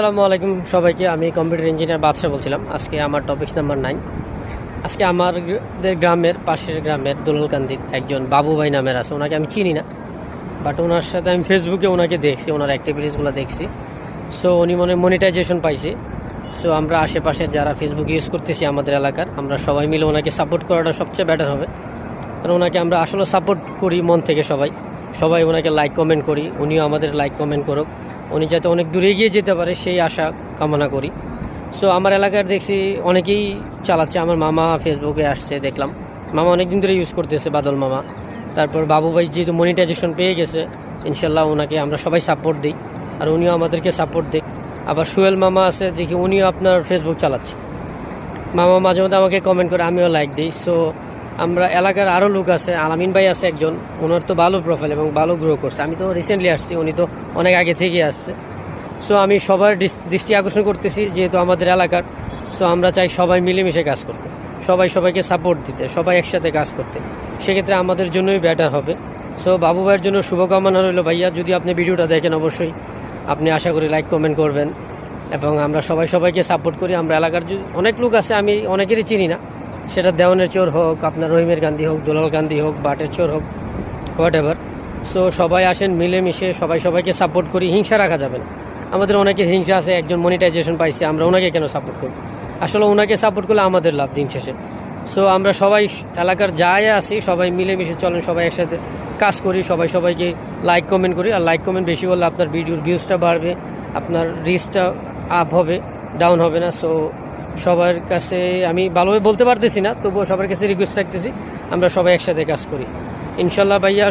আসসালামু আলাইকুম সবাইকে। আমি কম্পিউটার ইঞ্জিনিয়ার বাদশাহ বলছিলাম। আজকে আমার টপিক নাম্বার নাইন আজকে আমাদের গ্রামের পাশের গ্রামের দোলকান্দির একজন বাবু ভাই নামের আছে। ওনাকে আমি চিনি না বাট ওনার সাথে আমি ফেসবুকে ওনাকে দেখছি, ওনার অ্যাক্টিভিটিসগুলো দেখছি। সো উনি মনে মনিটাইজেশন পাইছে। সো আমরা আশেপাশে যারা ফেসবুক ইউজ করতেছি আমাদের এলাকার, আমরা সবাই মিলে ওনাকে সাপোর্ট করাটা সবচেয়ে বেটার হবে। কারণ ওনাকে আমরা আসলে সাপোর্ট করি মন থেকে সবাই। সবাই ওনাকে লাইক কমেন্ট করি। উনিও আমাদের লাইক কমেন্ট করুক। উনি যাতে অনেক দূরে এগিয়ে যেতে পারে, সেই আশা কামনা করি। সো আমার এলাকার দেখছি অনেকেই চালাচ্ছে। আমার মামা ফেসবুকে আসছে, দেখলাম। মামা অনেক দিন ধরে ইউজ করতেছে বাদল মামা। তারপর বাবু ভাই যেহেতু মনিটাইজেশন পেয়ে গেছে, ইনশাল্লাহ ওনাকে আমরা সবাই সাপোর্ট দিই আর উনিও আমাদেরকে সাপোর্ট দিই আবার সুয়েল মামা আছে, দেখি উনিও আপনার ফেসবুক চালাচ্ছে। মামা মাঝে মধ্যে আমাকে কমেন্ট করে, আমিও লাইক দিই। সো আমরা এলাকার আরও লোক আছে, আলামিন ভাই আছে একজন, ওনার তো ভালো প্রোফাইল এবং ভালো গ্রো করছে। আমি তো রিসেন্টলি আসছি, উনি তো অনেক আগে থেকে আসছে। সো আমি সবার দৃষ্টি আকর্ষণ করতেছি, যেহেতু আমাদের এলাকার। সো আমরা চাই সবাই মিলেমিশে কাজ করতে, সবাই সবাইকে সাপোর্ট দিতে, সবাই একসাথে কাজ করতে। সেক্ষেত্রে আমাদের জন্যই বেটার হবে। সো বাবু ভাইয়ের জন্য শুভকামনা রইল। ভাইয়া, যদি আপনি ভিডিওটা দেখেন, অবশ্যই আপনি আশা করি লাইক কমেন্ট করবেন। এবং আমরা সবাই সবাইকে সাপোর্ট করি। আমরা এলাকার অনেক লোক আছে, আমি অনেকেরই চিনি না। সেটা দেওয়ানের চোর হোক, আপনার রহিমের গান্ধী হোক, দুলাল গান্ধী হোক, বাটের চোর হোক হোয়াট এভার সো সবাই আসেন, মিলেমিশে সবাই সবাইকে সাপোর্ট করি, হিংসা রাখা যাবে না। আমাদের অনেকের হিংসা আছে, একজন মনিটাইজেশন পাইছে, আমরা ওনাকে কেন সাপোর্ট করব? আসলে ওনাকে সাপোর্ট করলে আমাদের লাভ দিন শেষে। সো আমরা সবাই এলাকার যাই আছি সবাই মিলেমিশে চলেন, সবাই একসাথে কাজ করি, সবাই সবাইকে লাইক কমেন্ট করি। আর লাইক কমেন্ট বেশি হলে আপনার ভিডিওর ভিউজটা বাড়বে, আপনার রিচটা আপ হবে ডাউন হবে না। সো সবার কাছে আমি ভালোভাবে বলতে পারতেছি না, তবুও সবার কাছে রিকোয়েস্ট রাখতেছি, আমরা সবাই একসাথে কাজ করি। ইনশাল্লাহ ভাইয়া